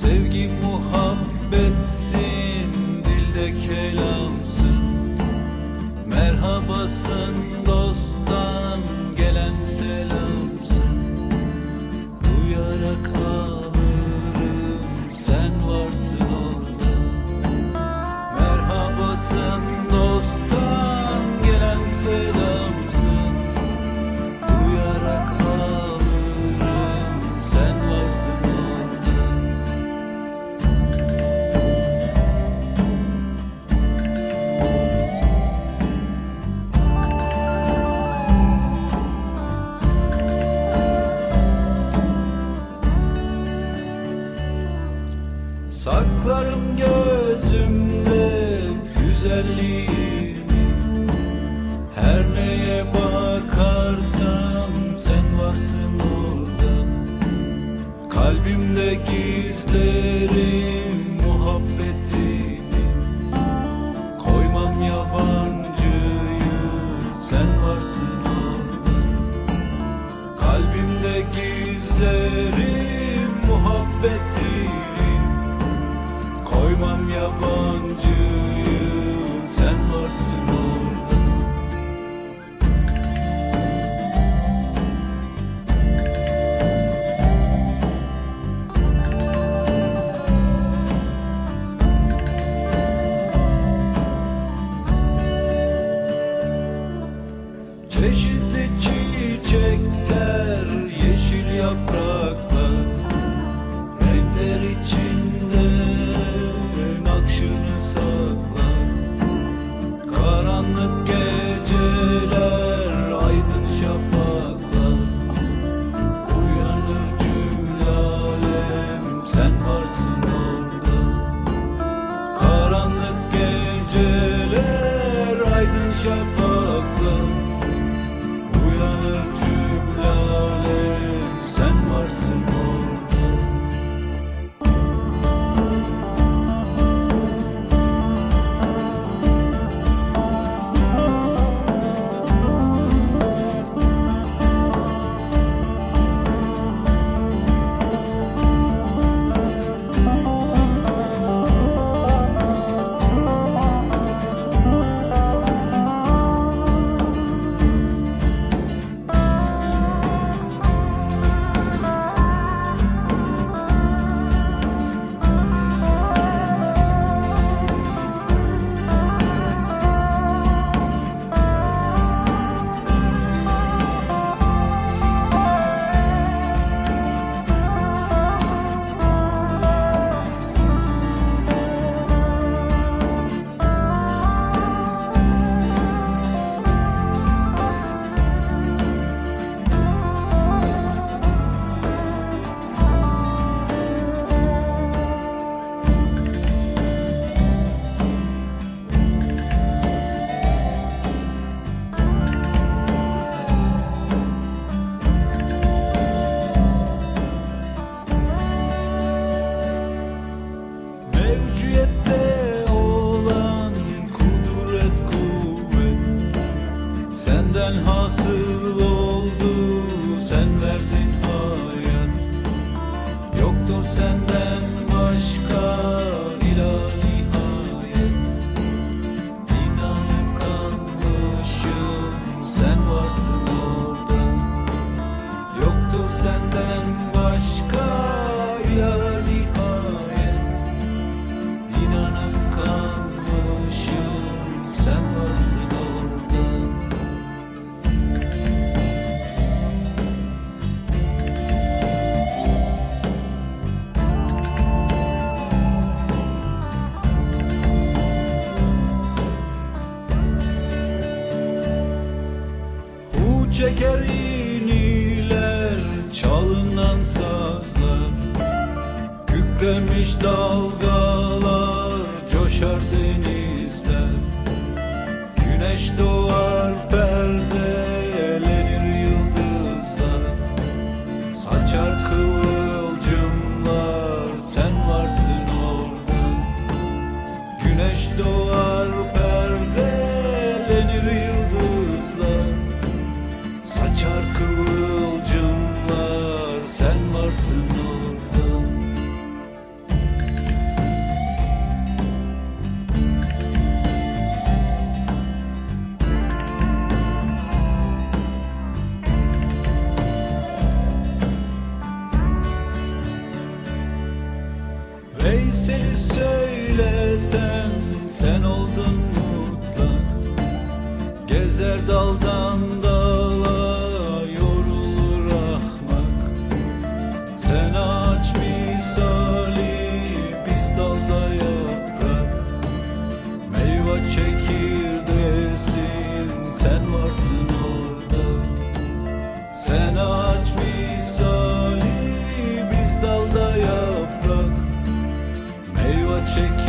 Sevgi muhabbetsin, dilde kelamsın. Merhabasın dosttan gelen selamsın. Duyarak ağlarım, sen varsın orada. Merhabasın dosttan Her bakarsam sen varsın orada. Kalbimde gizlerim muhabbetini Mevciyette olan kudret kuvvet. Senden hasıl oldu sen verdin hayat. Yoktur senden başka ilah çeker iniler çalınan sazlar. Kükremiş dalgalar coşar denizler. Güneş doğar perdelenir yıldızlar. Saçar kıvılcımlar sen varsın orada. Güneş doğar perdelenir yıldızlar söyleten sen oldun mutlak. Gezer daldan dala yorulur ahmak. Sen ağaç misali biz dalda yaprak. Meyve çekirdesin sen varsın orada. Sen ağaç misali biz dalda yaprak. Meyve çekirdesin